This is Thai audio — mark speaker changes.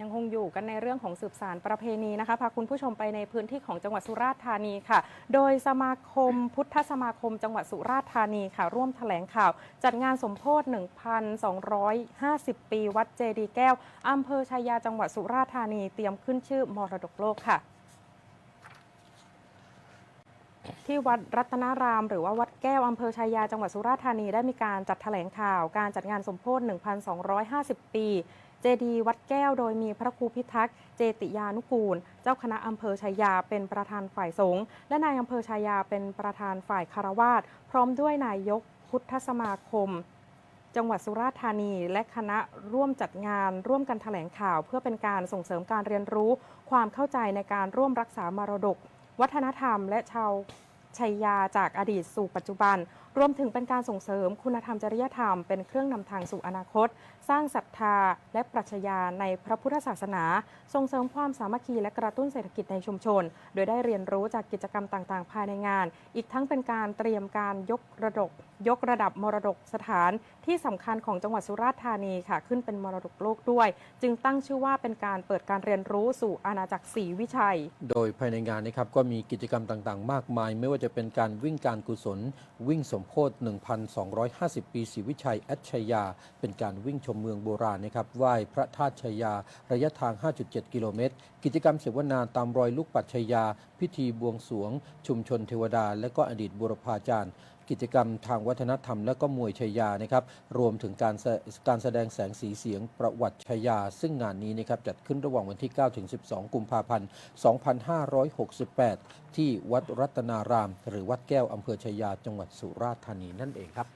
Speaker 1: ยังคงอยู่กันในเรื่องของสืบสารประเพณีนะคะพาคุณผู้ชมไปในพื้นที่ของจังหวัดสุราษฎร์ธานีค่ะ โดยสมาคมพุทธสมาคมจังหวัดสุราษฎร์ธานีค่ะ ร่วมแถลงข่าว จัดงานสมโพธิ1,250 ปีวัดเจดีย์แก้วอำเภอชายาจังหวัดสุราษฎร์ธานีเตรียมขึ้นชื่อมรดกโลกค่ะที่วัดรัตนาราม หรือว่าวัดแก้วอำเภอชายาจังหวัดสุราษฎร์ธานีได้มีการจัดแถลงข่าว การจัดงานสมโพธิ1,250 ปี เจดีย์วัดแก้วโดยมีพระครูพิทักษ์เจติยานุกูล เจ้าคณะอำเภอชายาเป็นประธานฝ่ายสงฆ์และนายอำเภอชายาเป็นประธานฝ่ายคารวาสพร้อมด้วยนายกพุทธสมาคม จังหวัดสุราษฎร์ธานี และคณะร่วมจัดงานร่วมกันแถลงข่าว เพื่อเป็นการส่งเสริมการเรียนรู้ ความเข้าใจในการร่วมรักษามรดก วัฒนธรรม และชาวชัยยาจากอดีตสู่ปัจจุบัน รวมถึงเป็นการส่งเสริมคุณธรรมจริยธรรมเป็นเครื่องนำทางสู่อนาคต สร้างศรัทธาและปรัชญาในพระพุทธศาสนา ส่งเสริมความสามัคคีและกระตุ้นเศรษฐกิจในชุมชน โดยได้เรียนรู้จากกิจกรรมต่างๆ ภายในงาน อีกทั้งเป็นการเตรียมการยกระดกยกระดับมรดกสถานที่สำคัญของจังหวัดสุราษฎร์ธานีค่ะ ขึ้นเป็นมรดกโลกด้วย จึงตั้งชื่อว่าเป็นการเปิดการเรียนรู้สู่อาณาจักรศรีวิชัย
Speaker 2: โดยภายในงานนะครับก็มีกิจกรรมต่างๆ มากมาย ไม่ว่าจะเป็นการวิ่งการกุศลวิ่งสมโพธิ 1,250 ปีศรีวิชัยแอดชัยยา เป็นการวิ่งชมเมืองโบราณนะครับไหว้พระธาตุชัยยา ระยะทาง 5.7 กิโลเมตร กิจกรรมเสวนาตามรอยลูกปัดชัยยา พิธีบวงสวง ชุมชนเทวดา และก็อดีตบุรพาจารย์กิจกรรมทางวัฒนธรรม และก็มวยชัยยานะครับรวมถึงการการแสดงแสงสีเสียงประวัติชัยยา ซึ่งงานนี้นะครับจัดขึ้นระหว่างวันที่ 9 ถึง 12 กุมภาพันธ์ 2568 ที่วัดรัตนาราม หรือวัดแก้วอำเภอชัยยาจังหวัดสุราษฎร์ธานีนั่นเองครับ